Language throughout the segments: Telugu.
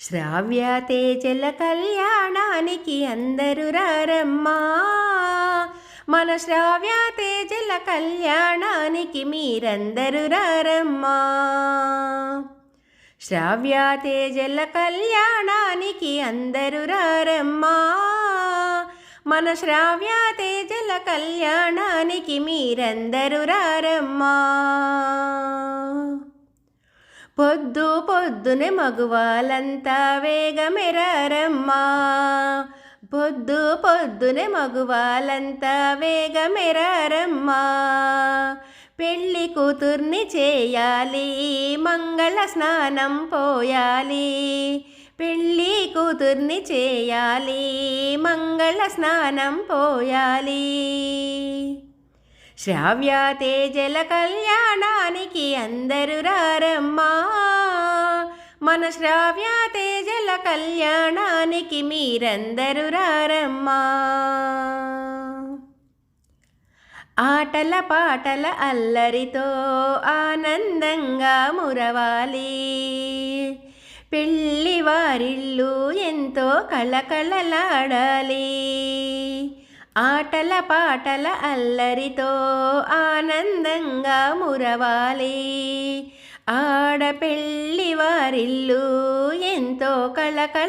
శ్రావ్యతేజల కళ్యాణానికి అందరు రారమ్మా. మన శ్రావ్యతేజల కళ్యాణానికి మీరందరూ రారమ్మా. శ్రావ్యతేజల కళ్యాణానికి అందరు రారమ్మా. మన శ్రావ్యతేజల కళ్యాణానికి మీరందరూ రారమ్మా. పొద్దు పొద్దునే మగువాలంతా వేగమెరారమ్మా. పొద్దు పొద్దునే మగువాలంతా వేగమెరారమ్మా. పెళ్ళి కూతుర్ని చేయాలి మంగళ స్నానం పోయాలి. పెళ్ళి కూతుర్ని చేయాలి మంగళ స్నానం పోయాలి. శ్రావ్య తేజల కళ్యాణానికి అందరు రారమ్మా. మన శ్రావ్య తేజల కళ్యాణానికి మీరందరు రారమ్మా. ఆటల పాటల అల్లరితో ఆనందంగా మురవాలి. పెళ్ళి వారిల్లు ఎంతో కళకళలాడాలి. ఆటల పాటల అల్లరితో ఆనందంగా మురవాలి. ఆడపెళ్ళి వారిల్లు ఎంతో కళకళలాడాలి.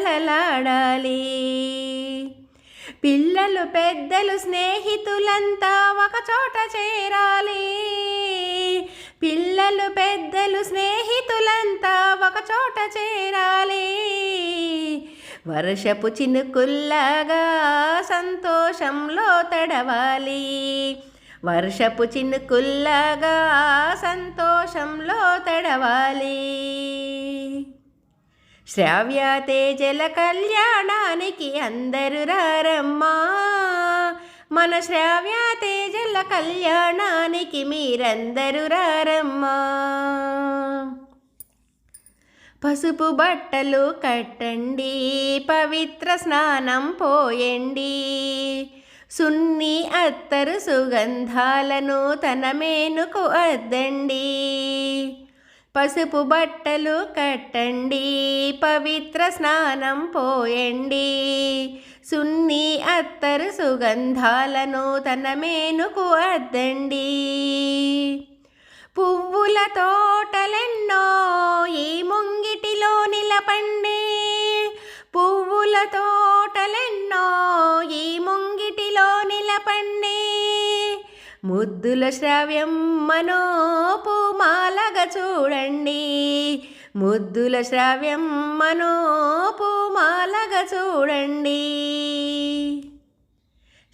పిల్లలు పెద్దలు స్నేహితులంతా ఒక చోట చేరాలి. పిల్లలు పెద్దలు స్నేహితులంతా ఒక చోట చేరాలి. వర్షపు చినుకుల్లాగా సంతోషంలో తడవాలి. వర్షపు చినుకుల్లాగా సంతోషంలో తడవాలి. శ్రావ్యతేజల కళ్యాణానికి అందరు రారమ్మా. మన శ్రావ్యతేజల కళ్యాణానికి మీరందరూ రారమ్మా. పసుపు బట్టలు కట్టండి పవిత్ర స్నానం పోయండి. సున్ని అత్తరు సుగంధాలను తన మేనుకు అద్దండి. పసుపు బట్టలు కట్టండి పవిత్ర స్నానం పోయండి. సున్ని అత్తరు సుగంధాలను తన మేనుకు అద్దండి. పువ్వుల తోటలెన్నో ఈ ముంగిటిలో నిలపండి. పువ్వుల తోటలెన్నో ఈ ముంగిటిలో నిలపండి. ముద్దుల శ్రావ్యం మనోపుమాలగా చూడండి. ముద్దుల శ్రావ్యం మనోపుమాలగా చూడండి.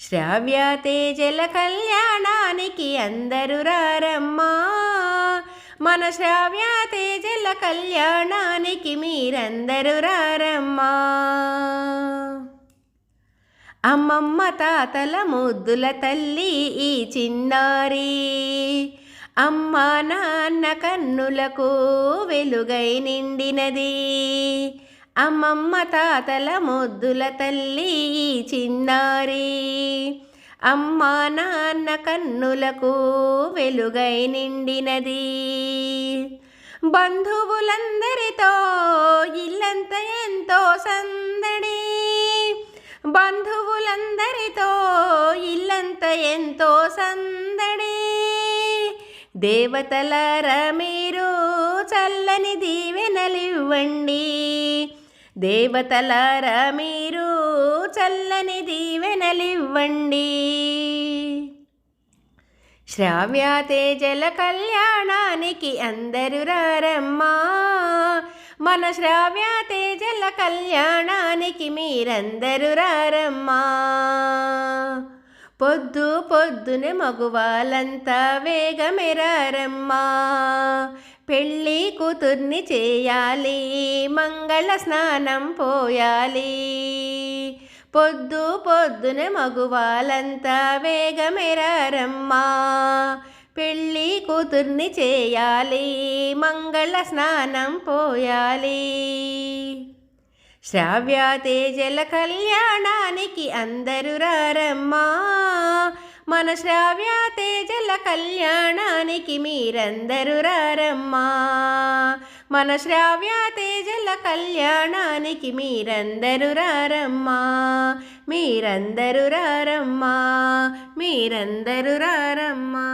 శ్రావ్యతేజల కళ్యాణానికి అందరు రారమ్మా. మన శ్రావ్యతేజల కళ్యాణానికి మీరందరు రారమ్మా. అమ్మమ్మ తాతల ముద్దుల తల్లి ఈ చిన్నారి. అమ్మ నాన్న కన్నులకు వెలుగై నిండినది. అమ్మమ్మ తాతల ముద్దుల తల్లి ఈ చిన్నారి. అమ్మ నాన్న కన్నులకు వెలుగై నిండినది. బంధువులందరితో ఇల్లంత ఎంతో సందడి. బంధువులందరితో ఇల్లంత ఎంతో సందడి. దేవతలారా మీరు చల్లని దీవెనలివ్వండి. దేవతలారా మీరు చల్లని దీవెనలివ్వండి. శ్రావ్యాతేజల కళ్యాణానికి అందరు రారమ్మా. మన శ్రావ్యాతేజల కళ్యాణానికి మీరందరు రారమ్మా. పొద్దు పొద్దునే మగువాలంతా వేగమెరారమ్మా పెళ్ళి కూతుర్ని చేయాలి మంగళ స్నానం పోయాలి. పొద్దు పొద్దున మగువాలంతా వేగమెరారమ్మా. పెళ్ళి కూతుర్ని చేయాలి మంగళ స్నానం పోయాలి. శ్రావ్య తేజల కళ్యాణానికి అందరు రారమ్మా. మన శ్రావ్య తేజల కళ్యాణానికి మీరందరు రారమ్మా. మన శ్రావ్య తేజల కళ్యాణానికి మీరందరూ రారమ్మా మీరందరూ రారమ్మా మీరందరూ రారమ్మా.